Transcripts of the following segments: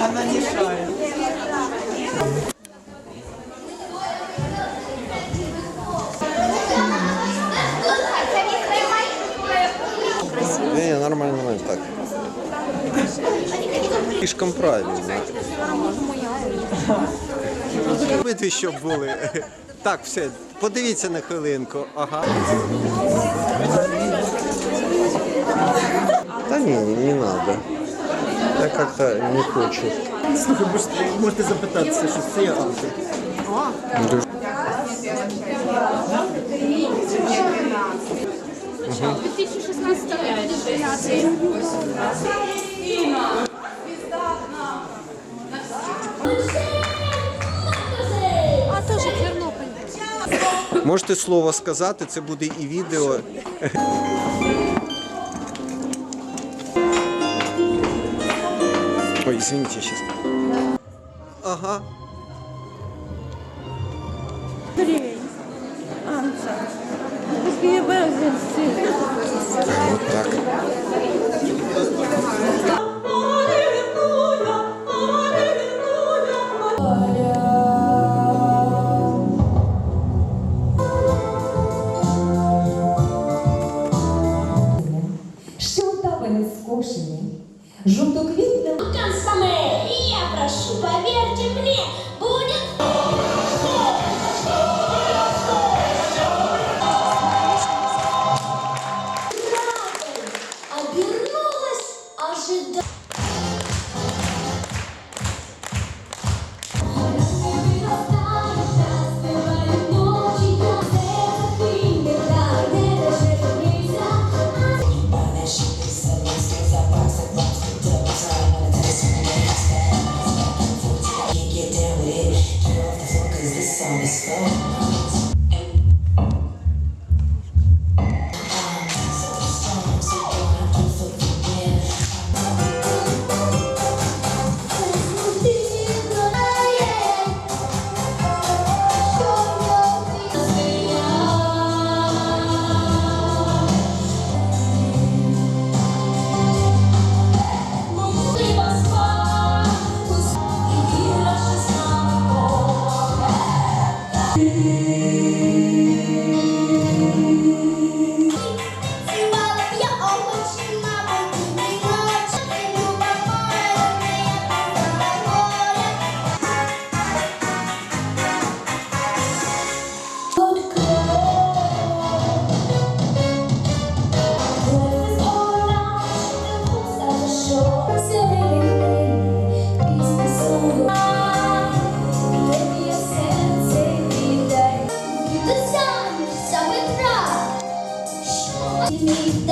Она не шарит. Не, нормально, нормально так. Слишком правильно. Обидві щоб були. Так, все, подивіться на хвилинку. Ага. Та ні, не, не надо. Я как-то не хочу. Слухай, можете, можете запитатися, що це я автор. Дуже 2016 А Можете слово сказати, це буде і відео. Ой, извините, сейчас. Ага. Вот так. Thank you.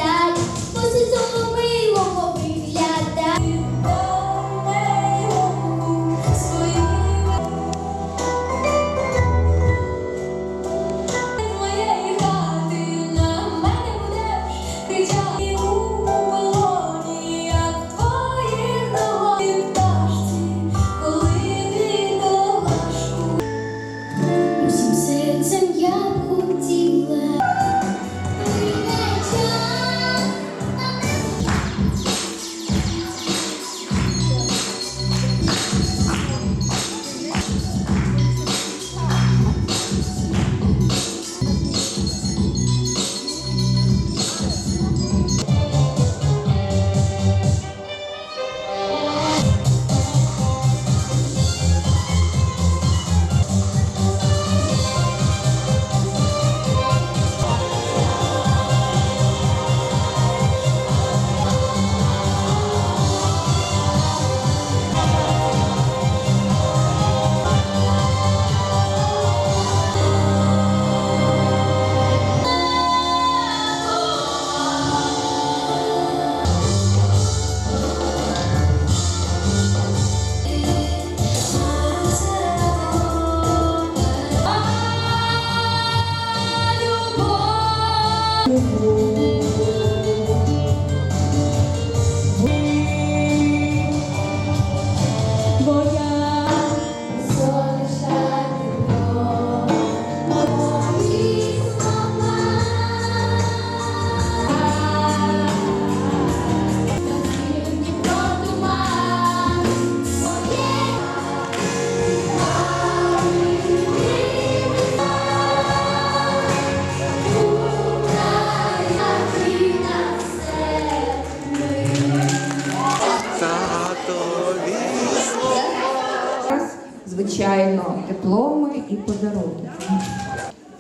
Звичайно, дипломи і подарунки.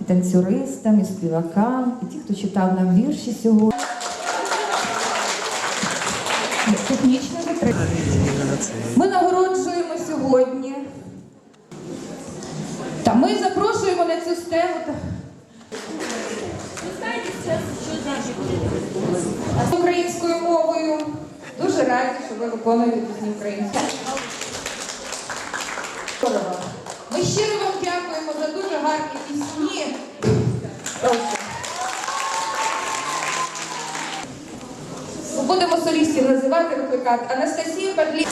І танцюристам, і співакам, і ті, хто читав нам вірші сьогодні. Технічно затримання. Ми нагороджуємо сьогодні. Та ми запрошуємо на цю стелу. та- Українською мовою. Дуже раді, що ви виконуєте пісні українською. Здорово. Ми щиро вам дякуємо за дуже гарні пісні. Будемо солістів називати, викликати. Анастасія Падлі.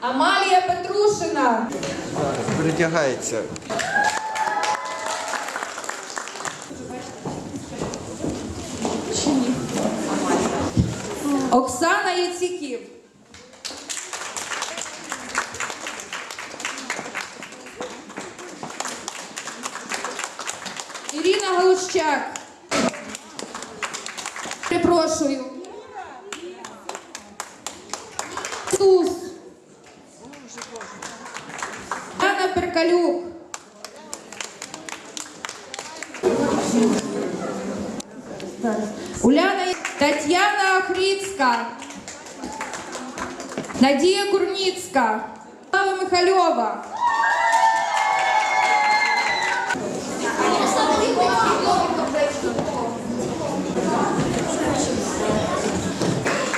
Амалія Петрушина. Передягається. Оксана Яціків. Ірина Галущак. Перепрошую. Тус. Анна Перкалюк. Уляна Тетяна Охрідська. Надія Курніцька. Слава Михальова.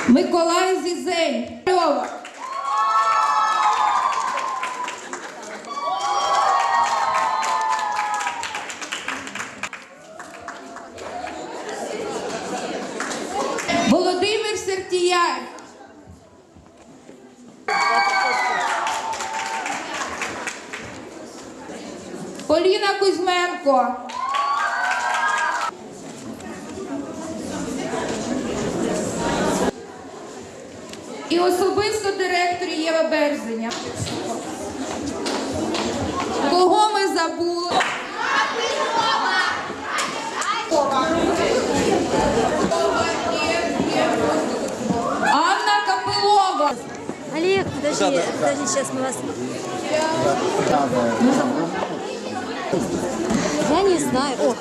Миколай Зізень. Поліна Кузьменко. І особисто директор Єва Берзеня. Кого ми забули? Анна Капилова. Олег, подожди, подожди, сейчас мы вас... Я не знаю. О,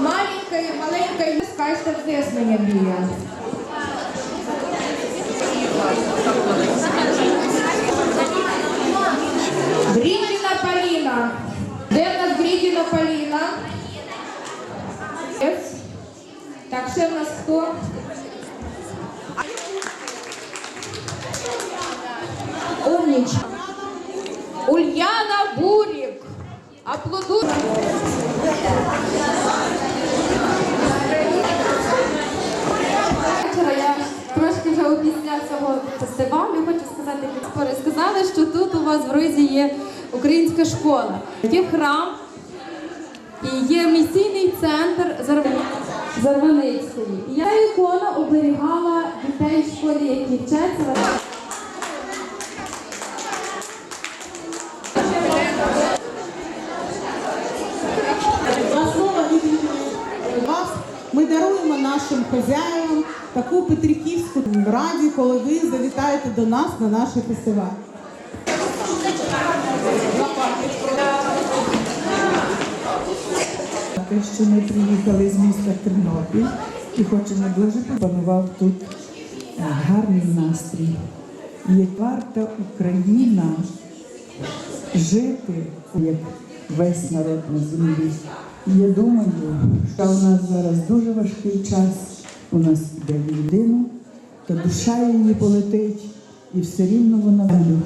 маленькая, маленькая, скажете, тест мене б'є. Грідіна Поліна. Де в Грідіна Поліна? Так, ще в нас хто? Умничка. Ульяна Бурік. Вчора я трошки вже опісля цього фестивалю хочу сказати, сказали, що тут у вас в Ризі є українська школа, є храм і є місійний центр Зарв- Зарваницької. Я ікона оберігала дітей в школі, які вчаться. Ми даруємо нашим хазяїнам таку Петриківську раді, коли ви завітаєте до нас на наш фестиваль. Те, що ми приїхали з міста Тернопіль і хочемо дуже панував тут е, гарний настрій. Як варта Україна жити, як весь народ на землі. Я думаю, що у нас зараз дуже важкий час. У нас іде людину, то душа її полетить, і все рівно вона буде.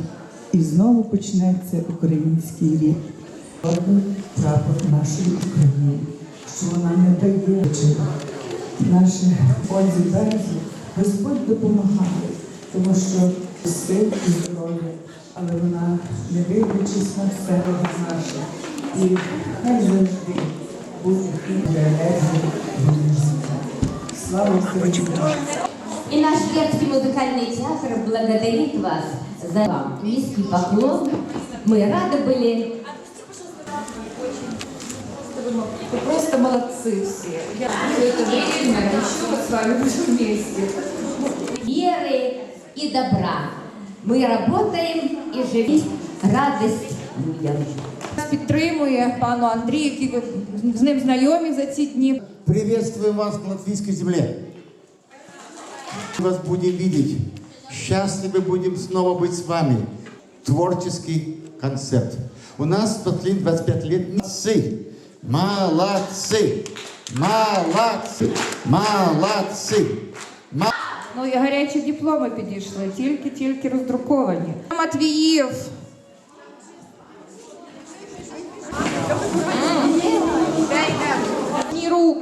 І знову почнеться український рік. Прапор нашої України, що вона не дає наші Ользі березі. Господь допомагає, тому що сил і здоров'я, але вона не дивлячись на все наше. І хай завжди буде хліб для енергії. Слава Україні! И наш Лепский музыкальный театр благодарит вас за вам низкий поклон. Мы рады были Вы просто молодцы все. Я все это время еще с вами буду вместе. веры и добра. Мы работаем и живем радость людям. Нас підтримує пану Андрію, який ви з ним знайомі за ці дні. Приветствуем вас на латвийской земле. Вас будем видеть. Счастливы будем снова быть с вами. Творческий концерт. У нас последние 25 лет молодцы. Молодцы. Молодцы. Молодцы. Мо- Ну і гарячі дипломи підійшли, тільки-тільки роздруковані. Матвіїв. Ні рук.